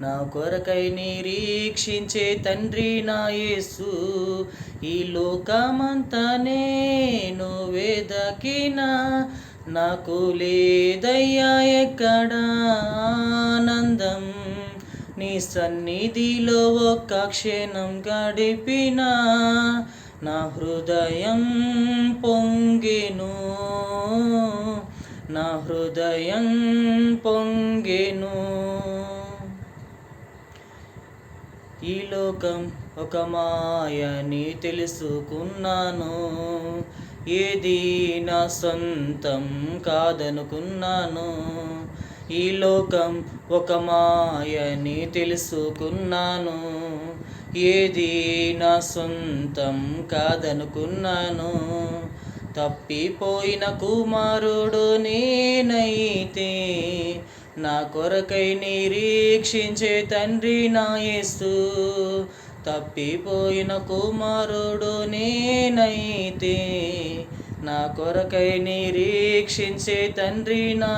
నా కొరకై నిరీక్షించే తండ్రి నా యేసు. ఈ లోకమంతా నేను వెదకినా నాకు లేదయ్యా ఎక్కడ ఆనందం. నీ సన్నిధిలో ఒక్క క్షణం గడిపిన నా హృదయం పొంగెను. నా హృదయం పొంగెను. ఈ లోకం ఒక మాయని తెలుసుకున్నాను. ఏది నా సొంతం కాదనుకున్నాను. ఈ లోకం ఒక మాయని తెలుసుకున్నాను. ఏది నా సొంతం కాదనుకున్నాను. తప్పిపోయిన కుమారుడు నేనైతే నా కొరకై నిరీక్షించే తండ్రి నా తప్పిపోయిన కుమారుడు నేనైతే నా కొరకై నిరీక్షించే తండ్రి నా